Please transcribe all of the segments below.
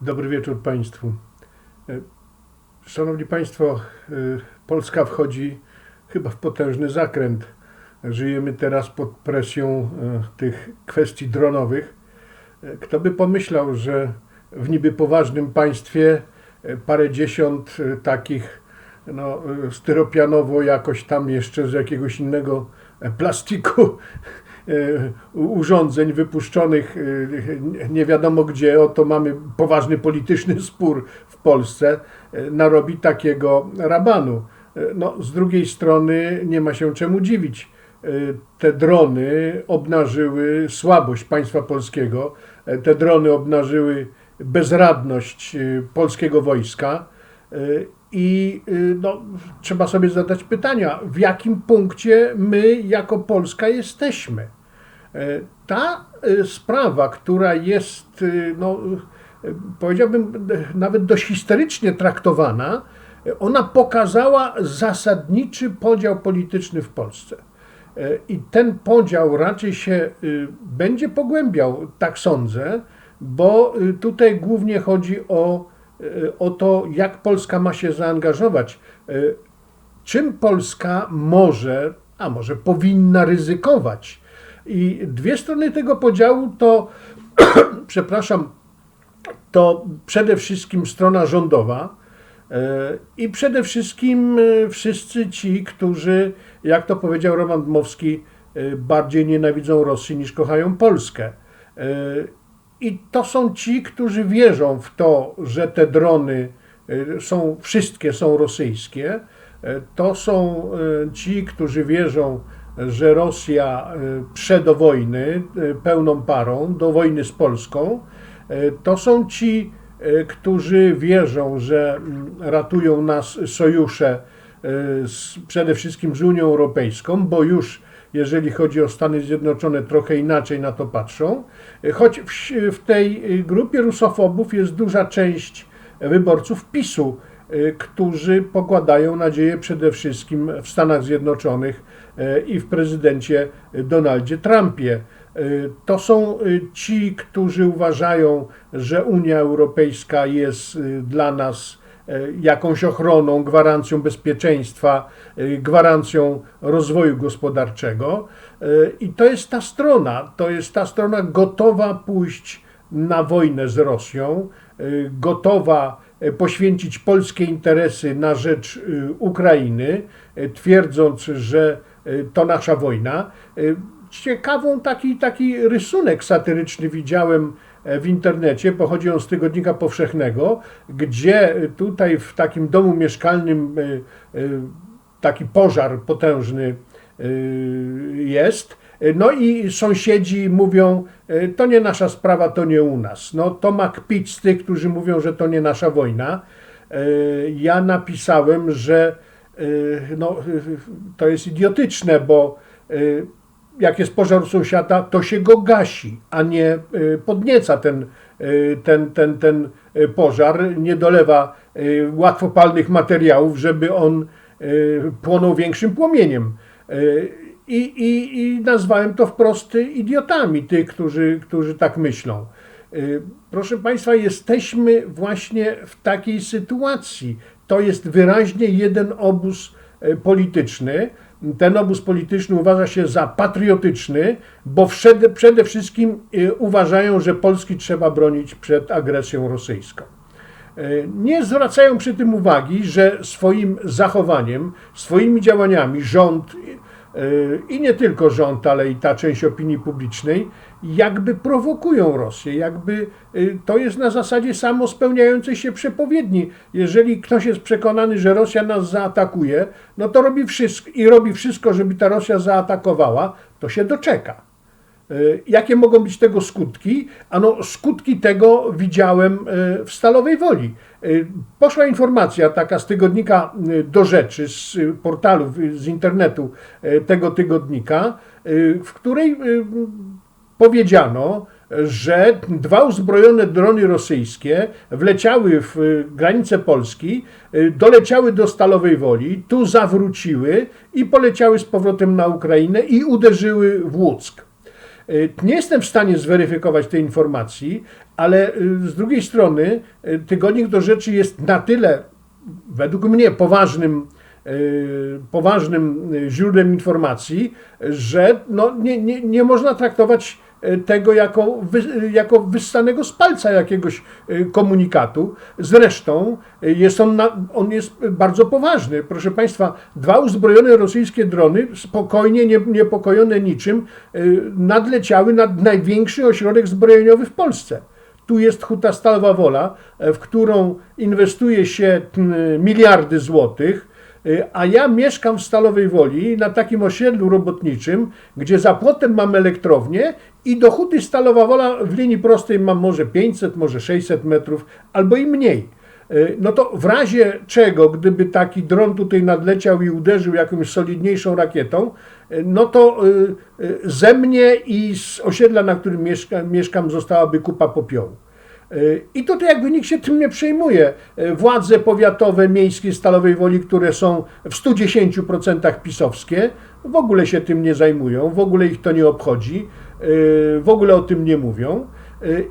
Dobry wieczór Państwu. E, Szanowni Państwo, e, Polska wchodzi chyba w potężny zakręt. Żyjemy teraz pod presją e, tych kwestii dronowych. Kto by pomyślał, że w niby poważnym państwie parę dziesiąt takich no, styropianowo jakoś tam jeszcze z jakiegoś innego plastiku urządzeń wypuszczonych e, nie wiadomo gdzie, oto mamy poważny polityczny spór w Polsce, e, narobi takiego rabanu. E, No, z drugiej strony nie ma się czemu dziwić. E, Te drony obnażyły słabość państwa polskiego, e, te drony obnażyły bezradność e, polskiego wojska. E, I no, trzeba sobie zadać pytania, w jakim punkcie my jako Polska jesteśmy. E, Ta y, sprawa, która jest, y, no, powiedziałbym, nawet dość histerycznie traktowana, ona pokazała zasadniczy podział polityczny w Polsce. E, I ten podział raczej się będzie pogłębiał, tak sądzę, bo tutaj głównie chodzi o, o to, jak Polska ma się zaangażować. Czym Polska może, a może powinna ryzykować? I dwie strony tego podziału to, przepraszam, to przede wszystkim strona rządowa e, i przede wszystkim e, wszyscy ci, którzy, jak to powiedział Roman Dmowski, e, bardziej nienawidzą Rosji niż kochają Polskę. I to są ci, którzy wierzą w to, że te drony są, wszystkie są rosyjskie. To są ci, którzy wierzą, że Rosja e, prze wojny e, pełną parą, do wojny z Polską. E, To są ci, którzy wierzą, że mm, ratują nas sojusze z, przede wszystkim z Unią Europejską, bo już jeżeli chodzi o Stany Zjednoczone, trochę inaczej na to patrzą. Choć w, w tej grupie rusofobów jest duża część wyborców PiSu, którzy pokładają nadzieję przede wszystkim w Stanach Zjednoczonych i w prezydencie Donaldzie Trumpie. E, To są e, ci, którzy uważają, że Unia Europejska jest e, dla nas jakąś ochroną, gwarancją bezpieczeństwa, gwarancją rozwoju gospodarczego. I to jest ta strona, to jest ta strona gotowa pójść na wojnę z Rosją, gotowa poświęcić polskie interesy na rzecz Ukrainy, twierdząc, że to nasza wojna. E, Ciekawą taki, taki rysunek satyryczny widziałem e, w internecie, pochodzi on z Tygodnika Powszechnego, gdzie tutaj w takim domu mieszkalnym taki pożar potężny y, jest. No i sąsiedzi mówią, y, to nie nasza sprawa, to nie u nas. No to ma kpić z tych, którzy mówią, że to nie nasza wojna. Y, Ja napisałem, że y, no, y, to jest idiotyczne, bo y, jak jest pożar sąsiada, to się go gasi, a nie y, podnieca ten, y, ten, ten, ten y, pożar, nie dolewa y, łatwopalnych materiałów, żeby on y, płonął większym płomieniem. Y, I, i, I nazwałem to wprost idiotami, tych, którzy, którzy tak myślą. Y, Proszę Państwa, jesteśmy właśnie w takiej sytuacji. To jest wyraźnie jeden obóz e, polityczny. Ten obóz polityczny uważa się za patriotyczny, bo przede, wszystkim e, uważają, że Polski trzeba bronić przed agresją rosyjską. E, Nie zwracają przy tym uwagi, że swoim zachowaniem, swoimi działaniami rząd i nie tylko rząd, ale i ta część opinii publicznej jakby prowokują Rosję, jakby e, to jest na zasadzie samo spełniającej się przepowiedni. Jeżeli ktoś jest przekonany, że Rosja nas zaatakuje, no to robi wszystko i robi wszystko, żeby ta Rosja zaatakowała, to się doczeka. Y, Jakie mogą być tego skutki? Ano, skutki tego widziałem y, w Stalowej Woli. Y, Poszła informacja taka z tygodnika do rzeczy, z portalu, z internetu tego tygodnika, w której powiedziano, że dwa uzbrojone drony rosyjskie wleciały w granice Polski, doleciały do Stalowej Woli, tu zawróciły i poleciały z powrotem na Ukrainę i uderzyły w Łuck. Y, Nie jestem w stanie zweryfikować tej informacji, ale y, z drugiej strony y, tygodnik do rzeczy jest na tyle, według mnie, poważnym, poważnym źródłem informacji, że no, nie, nie, nie można traktować tego jako, wy, jako wyssanego z palca jakiegoś y, komunikatu. Zresztą y, jest on, na, on jest bardzo poważny. Proszę Państwa, dwa uzbrojone rosyjskie drony, spokojnie, nie, niepokojone niczym, nadleciały nad największy ośrodek zbrojeniowy w Polsce. Tu jest Huta Stalowa Wola, e, w którą inwestuje się miliardy złotych, a ja mieszkam w Stalowej Woli na takim osiedlu robotniczym, gdzie za płotem mam elektrownię i do Huty Stalowa Wola w linii prostej mam może 500, może 600 metrów, albo i mniej. Y, No to w razie czego, gdyby taki dron tutaj nadleciał i uderzył jakąś solidniejszą rakietą, y, no to y, y, ze mnie i z osiedla, na którym mieszka, mieszkam, zostałaby kupa popiołu. Y, I tutaj jakby nikt się tym nie przejmuje. Y, Władze powiatowe, miejskie Stalowej Woli, które są w 110% pisowskie, w ogóle się tym nie zajmują, w ogóle ich to nie obchodzi, y, w ogóle o tym nie mówią.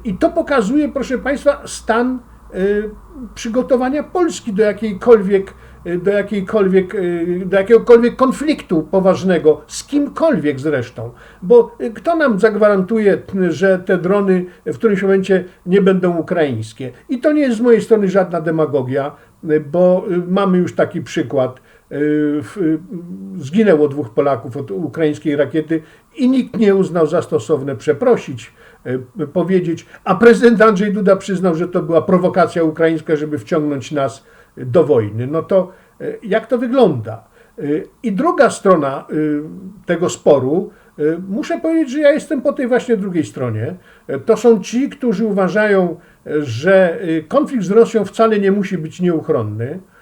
I to pokazuje, proszę Państwa, stan przygotowania Polski do jakiejkolwiek, y, do jakiejkolwiek, y, do jakiegokolwiek konfliktu poważnego, z kimkolwiek zresztą. Bo y, kto nam zagwarantuje, y, że te drony w którymś momencie nie będą ukraińskie? I to nie jest z mojej strony żadna demagogia, y, bo y, mamy już taki przykład. Y, y, Zginęło dwóch Polaków od ukraińskiej rakiety i nikt nie uznał za stosowne przeprosić, y, powiedzieć, a prezydent Andrzej Duda przyznał, że to była prowokacja ukraińska, żeby wciągnąć nas do wojny. No to y, jak to wygląda? I druga strona tego sporu, muszę powiedzieć, że ja jestem po tej właśnie drugiej stronie. To są ci, którzy uważają, że konflikt z Rosją wcale nie musi być nieuchronny e,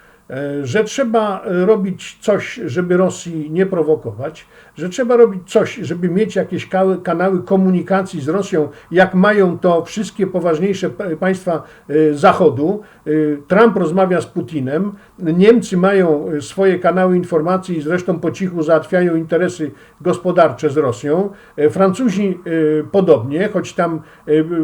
że trzeba e, robić coś, żeby Rosji nie prowokować, że trzeba robić coś, żeby mieć jakieś kanały komunikacji z Rosją, jak mają to wszystkie poważniejsze państwa e, Zachodu. E, Trump rozmawia z Putinem, Niemcy mają e, swoje kanały informacji i zresztą po cichu załatwiają interesy gospodarcze z Rosją. E, Francuzi e, podobnie, choć tam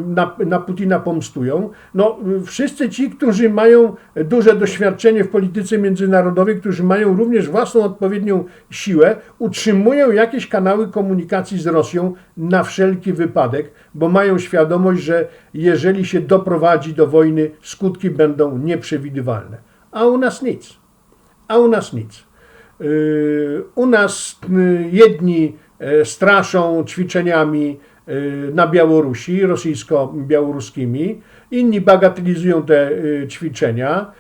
na, na Putina pomstują. No, wszyscy ci, którzy mają duże doświadczenie w polityce międzynarodowej, którzy mają również własną odpowiednią siłę, utrzymują jakieś kanały komunikacji z Rosją na wszelki wypadek, bo mają świadomość, że jeżeli się doprowadzi do wojny, skutki będą nieprzewidywalne. A u nas nic. A u nas nic. Yy, U nas yy, jedni e, straszą ćwiczeniami yy, na Białorusi, rosyjsko-białoruskimi, inni bagatelizują te yy, ćwiczenia.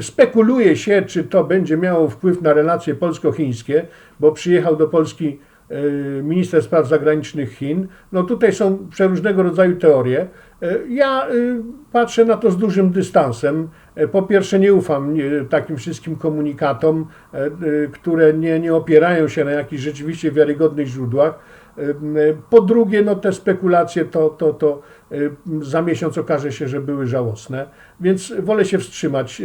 Spekuluje się, czy to będzie miało wpływ na relacje polsko-chińskie, bo przyjechał do Polski minister spraw zagranicznych Chin. No tutaj są przeróżnego rodzaju teorie. Yy, Ja yy, patrzę na to z dużym dystansem. Po pierwsze, nie ufam takim wszystkim komunikatom, które nie, nie opierają się na jakichś rzeczywiście wiarygodnych źródłach. Po drugie, no te spekulacje to, to, to za miesiąc okaże się, że były żałosne, więc wolę się wstrzymać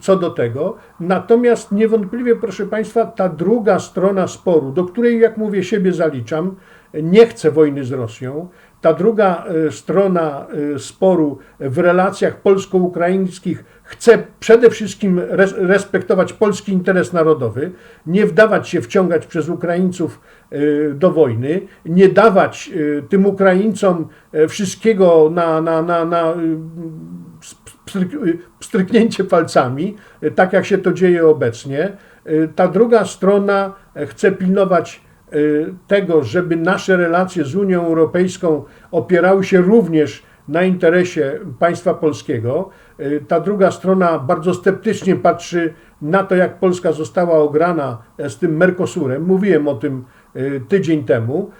co do tego. Natomiast niewątpliwie, proszę Państwa, ta druga strona sporu, do której, jak mówię, siebie zaliczam, nie chce wojny z Rosją. Ta druga e, strona e, sporu w relacjach polsko-ukraińskich chce przede wszystkim res- respektować polski interes narodowy, nie wdawać się wciągać przez Ukraińców do wojny, nie dawać tym Ukraińcom wszystkiego na, na, na, na pstryk- pstryknięcie palcami, e, tak jak się to dzieje obecnie. E, Ta druga strona e, chce pilnować tego, żeby nasze relacje z Unią Europejską opierały się również na interesie państwa polskiego. Ta druga strona bardzo sceptycznie patrzy na to, jak Polska została ograna z tym Mercosurem. Mówiłem o tym tydzień temu.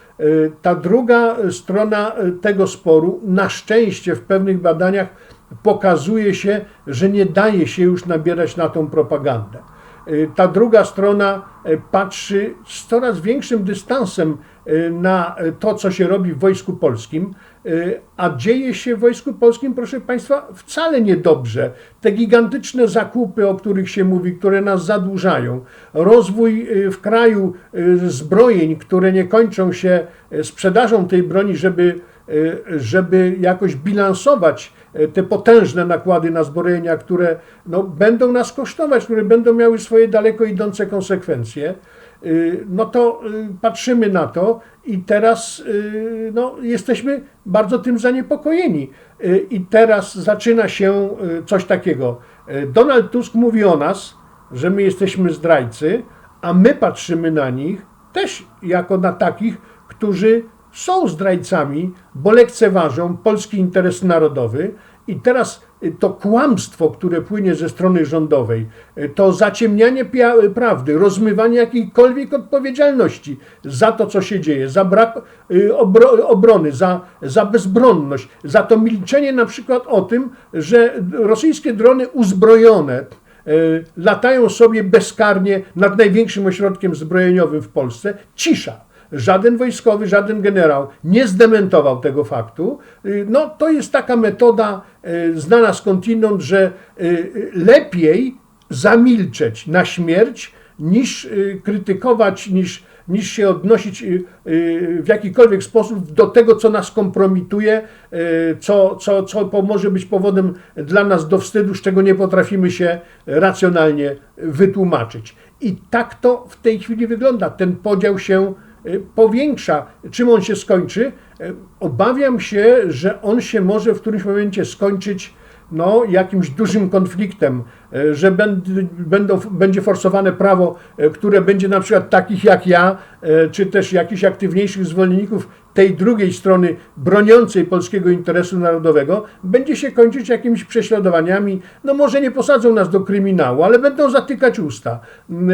Ta druga strona tego sporu, na szczęście w pewnych badaniach pokazuje się, że nie daje się już nabierać na tą propagandę. Y, Ta druga strona y, patrzy z coraz większym dystansem y, na to, co się robi w Wojsku Polskim, a dzieje się w Wojsku Polskim, proszę Państwa, wcale niedobrze. Te gigantyczne zakupy, o których się mówi, które nas zadłużają, rozwój w kraju zbrojeń, które nie kończą się sprzedażą tej broni, żeby żeby jakoś bilansować te potężne nakłady na zbrojenia, które no, będą nas kosztować, które będą miały swoje daleko idące konsekwencje, y, no to y, patrzymy na to i teraz no, jesteśmy bardzo tym zaniepokojeni. I teraz zaczyna się coś takiego. Donald Tusk mówi o nas, że my jesteśmy zdrajcy, a my patrzymy na nich też jako na takich, którzy są zdrajcami, bo lekceważą polski interes narodowy. I teraz y, to kłamstwo, które płynie ze strony rządowej, y, to zaciemnianie pia- prawdy, rozmywanie jakiejkolwiek odpowiedzialności za to, co się dzieje, za brak y, obro- obrony, za, za bezbronność, za to milczenie na przykład o tym, że rosyjskie drony uzbrojone, y, latają sobie bezkarnie nad największym ośrodkiem zbrojeniowym w Polsce. Cisza. Żaden wojskowy, żaden generał nie zdementował tego faktu. Y, No, to jest taka metoda y, znana skądinąd, że y, lepiej zamilczeć na śmierć, niż krytykować, niż, niż się odnosić w jakikolwiek sposób do tego, co nas kompromituje, co, co, co może być powodem dla nas do wstydu, z czego nie potrafimy się racjonalnie wytłumaczyć. I tak to w tej chwili wygląda. Ten podział się powiększa. Czym on się skończy? Y, Obawiam się, że on się może w którymś momencie skończyć no, jakimś dużym konfliktem, że będ- będą, będzie forsowane prawo, e, które będzie na przykład takich jak ja, e, czy też jakichś aktywniejszych zwolenników tej drugiej strony broniącej polskiego interesu narodowego, będzie się kończyć jakimiś prześladowaniami. No może nie posadzą nas do kryminału, ale będą zatykać usta,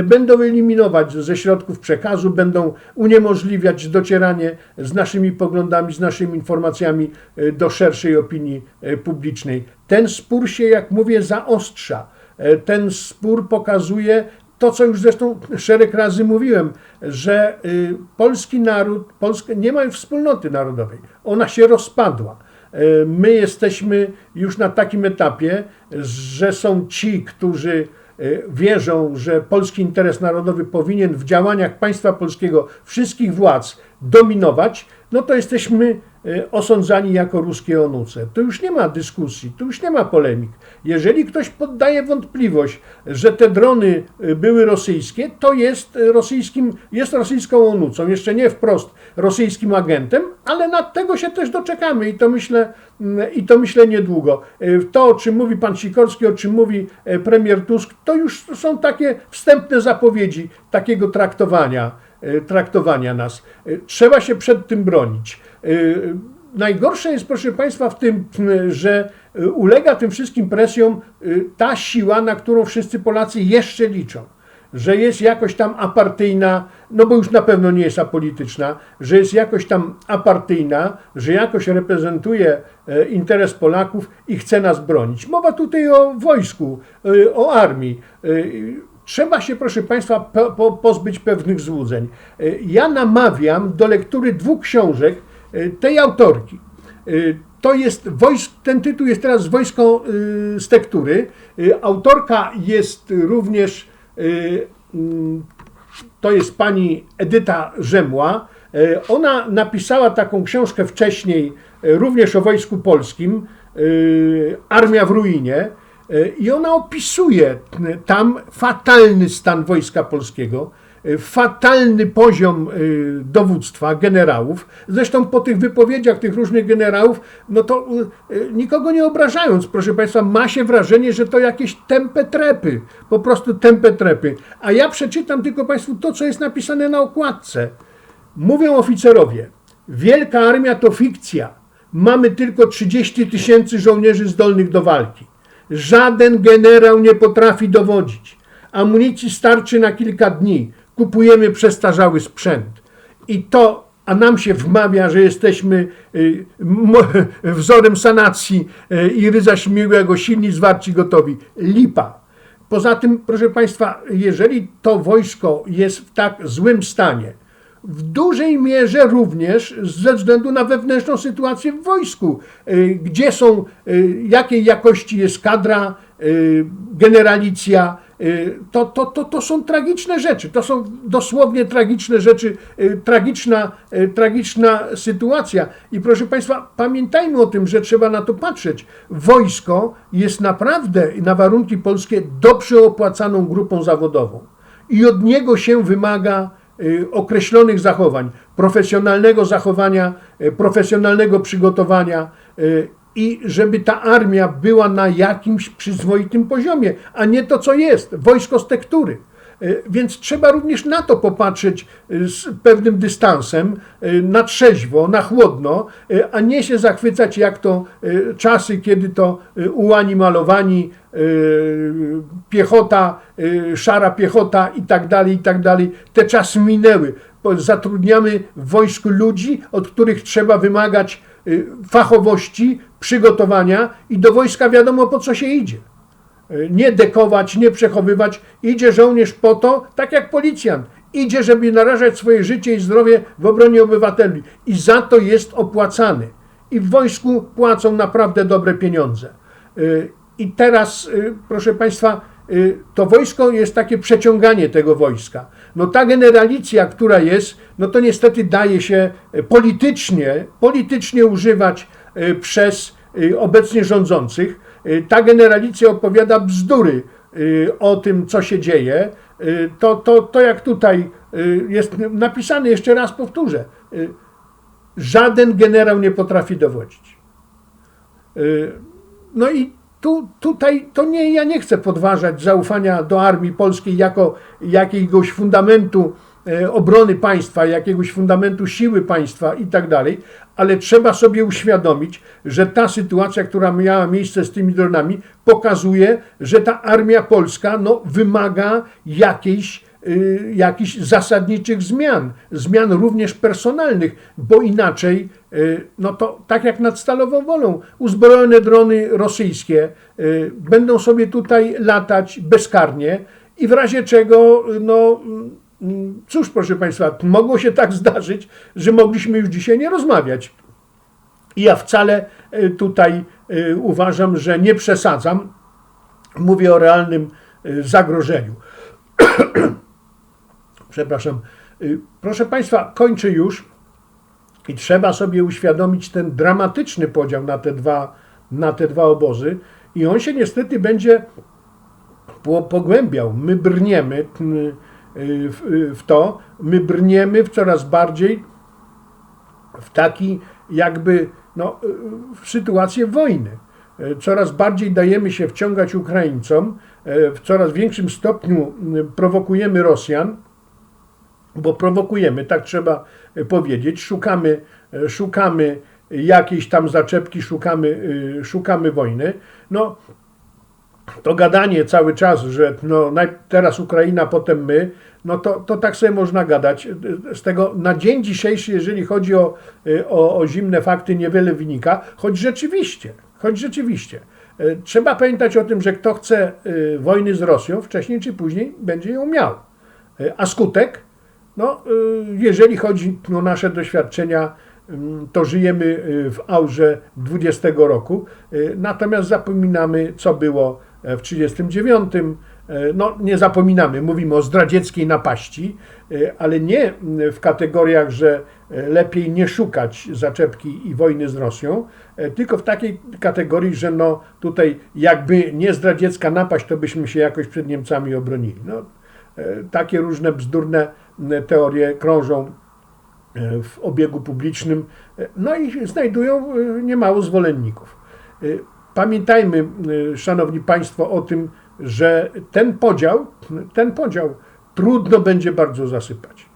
będą eliminować ze środków przekazu, będą uniemożliwiać docieranie z naszymi poglądami, z naszymi informacjami e, do szerszej opinii e, publicznej. Ten spór się, jak mówię, zaostrza. E, Ten spór pokazuje to, co już zresztą szereg razy mówiłem, że y, polski naród, Polska nie ma wspólnoty narodowej. Ona się rozpadła. E, My jesteśmy już na takim etapie, że są ci, którzy e, wierzą, że polski interes narodowy powinien w działaniach państwa polskiego wszystkich władz dominować, no to jesteśmy e, osądzani jako ruskie onuce. To już nie ma dyskusji, tu już nie ma polemik. Jeżeli ktoś poddaje wątpliwość, że te drony e, były rosyjskie, to jest e, rosyjskim, jest rosyjską onucą, jeszcze nie wprost rosyjskim agentem, ale na tego się też doczekamy i to myślę, i to myślę niedługo. To, o czym mówi pan Sikorski, o czym mówi premier Tusk, to już są takie wstępne zapowiedzi takiego traktowania traktowania nas. E, Trzeba się przed tym bronić. E, Najgorsze jest, proszę Państwa, w tym, że e, ulega tym wszystkim presjom e, ta siła, na którą wszyscy Polacy jeszcze liczą. Że jest jakoś tam apartyjna, no bo już na pewno nie jest apolityczna, że jest jakoś tam apartyjna, że jakoś reprezentuje e, interes Polaków i chce nas bronić. Mowa tutaj o wojsku, e, o armii. Trzeba się, proszę Państwa, po, po, pozbyć pewnych złudzeń. E, Ja namawiam do lektury dwóch książek e, tej autorki. E, To jest wojsk, ten tytuł jest teraz Wojsko z tektury. Autorka jest również, mm, to jest pani Edyta Rzemła. Ona napisała taką książkę wcześniej, również o Wojsku Polskim, Armia w ruinie. E, I ona opisuje e, tam fatalny stan Wojska Polskiego, e, fatalny poziom dowództwa, generałów. Zresztą po tych wypowiedziach tych różnych generałów, no to nikogo nie obrażając, proszę Państwa, ma się wrażenie, że to jakieś tempe trepy, po prostu tempe trepy. A ja przeczytam tylko Państwu to, co jest napisane na okładce. Mówią oficerowie, wielka armia to fikcja. Mamy tylko 30 tysięcy żołnierzy zdolnych do walki. Żaden generał nie potrafi dowodzić. Amunicji starczy na kilka dni. Kupujemy przestarzały sprzęt. I to, a nam się wmawia, że jesteśmy y, wzorem sanacji y, i ryza śmiłego, silni, zwarci, gotowi. Lipa. Poza tym, proszę Państwa, jeżeli to wojsko jest w tak złym stanie, w dużej mierze również ze względu na wewnętrzną sytuację w wojsku, y, gdzie są, y, jakiej jakości jest kadra, y, generalicja, to, to, to, to są tragiczne rzeczy. To są dosłownie tragiczne rzeczy, tragiczna, tragiczna sytuacja. I proszę Państwa, pamiętajmy o tym, że trzeba na to patrzeć. Wojsko jest naprawdę na warunki polskie dobrze opłacaną grupą zawodową. I od niego się wymaga określonych zachowań, profesjonalnego zachowania, y, profesjonalnego przygotowania y, i żeby ta armia była na jakimś przyzwoitym poziomie, a nie to, co jest, wojsko z tektury. Y, Więc trzeba również na to popatrzeć y, z pewnym dystansem, y, na trzeźwo, na chłodno, a nie się zachwycać jak to czasy, kiedy to ułani malowani, piechota, szara piechota i tak dalej, i tak dalej. Te czasy minęły. Zatrudniamy w wojsku ludzi, od których trzeba wymagać fachowości, przygotowania i do wojska wiadomo po co się idzie nie dekować, nie przechowywać. Idzie żołnierz po to, tak jak policjant. Idzie, żeby narażać swoje życie i zdrowie w obronie obywateli. I za to jest opłacany. I w wojsku płacą naprawdę dobre pieniądze. Y, I teraz, y, proszę Państwa, to wojsko jest takie przeciąganie tego wojska. No ta generalicja, która jest, no to niestety daje się politycznie, politycznie używać przez obecnie rządzących. Y, Ta generalicja opowiada bzdury y, o tym, co się dzieje. Y, To, to, to jak tutaj jest napisane, jeszcze raz powtórzę, żaden generał nie potrafi dowodzić. No i tu, tutaj to nie, ja nie chcę podważać zaufania do armii polskiej jako jakiegoś fundamentu obrony państwa, jakiegoś fundamentu siły państwa i tak dalej, ale trzeba sobie uświadomić, że ta sytuacja, która miała miejsce z tymi dronami, pokazuje, że ta armia polska no, wymaga jakiejś y, jakichś zasadniczych zmian, zmian również personalnych, bo inaczej, y, no to tak jak nad Stalową Wolą, uzbrojone drony rosyjskie y, będą sobie tutaj latać bezkarnie i w razie czego, no mm, cóż proszę Państwa, mogło się tak zdarzyć, że mogliśmy już dzisiaj nie rozmawiać. Ja wcale y, tutaj y, uważam, że nie przesadzam. Mówię o realnym y, zagrożeniu. Przepraszam. Proszę Państwa, kończę już i trzeba sobie uświadomić ten dramatyczny podział na te dwa, na te dwa obozy i on się niestety będzie po- pogłębiał. My brniemy w, w to, my brniemy w coraz bardziej w taki jakby no, w sytuację wojny. Coraz bardziej dajemy się wciągać Ukraińcom, w coraz większym stopniu prowokujemy Rosjan, bo prowokujemy, tak trzeba powiedzieć, szukamy, szukamy jakiejś tam zaczepki, szukamy, szukamy wojny. No, to gadanie cały czas, że no, teraz Ukraina, potem my, no to, to tak sobie można gadać. Z tego na dzień dzisiejszy, jeżeli chodzi o, o, o zimne fakty, niewiele wynika, choć rzeczywiście, choć rzeczywiście. y, Trzeba pamiętać o tym, że kto chce y, wojny z Rosją, wcześniej czy później będzie ją miał. Y, A skutek? No, jeżeli chodzi o nasze doświadczenia, to żyjemy w aurze 20 roku, natomiast zapominamy, co było e, w 39. E, No, nie zapominamy, mówimy o zdradzieckiej napaści, e, ale nie w kategoriach, że e, lepiej nie szukać zaczepki i wojny z Rosją, e, tylko w takiej kategorii, że no tutaj jakby nie zdradziecka napaść, to byśmy się jakoś przed Niemcami obronili. No, e, takie różne bzdurne teorie krążą e, w obiegu publicznym, e, no i znajdują e, niemało zwolenników. Pamiętajmy, e, szanowni państwo, o tym, że ten podział, ten podział trudno będzie bardzo zasypać.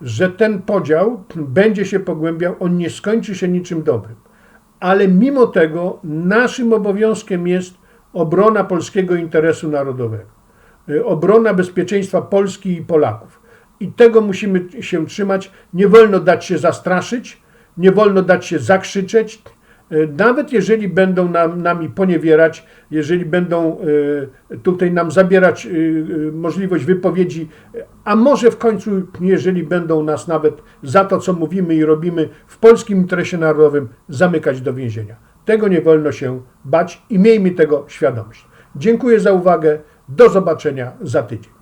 Że ten podział będzie się pogłębiał, on nie skończy się niczym dobrym. Ale mimo tego naszym obowiązkiem jest obrona polskiego interesu narodowego y, obrona bezpieczeństwa Polski i Polaków. I tego musimy się trzymać. Nie wolno dać się zastraszyć, nie wolno dać się zakrzyczeć. Y, Nawet jeżeli będą nam, nami poniewierać, jeżeli będą y, tutaj nam zabierać y, możliwość wypowiedzi, a może w końcu, jeżeli będą nas nawet za to, co mówimy i robimy w polskim interesie narodowym, zamykać do więzienia. Tego nie wolno się bać i miejmy tego świadomość. Dziękuję za uwagę. Do zobaczenia za tydzień.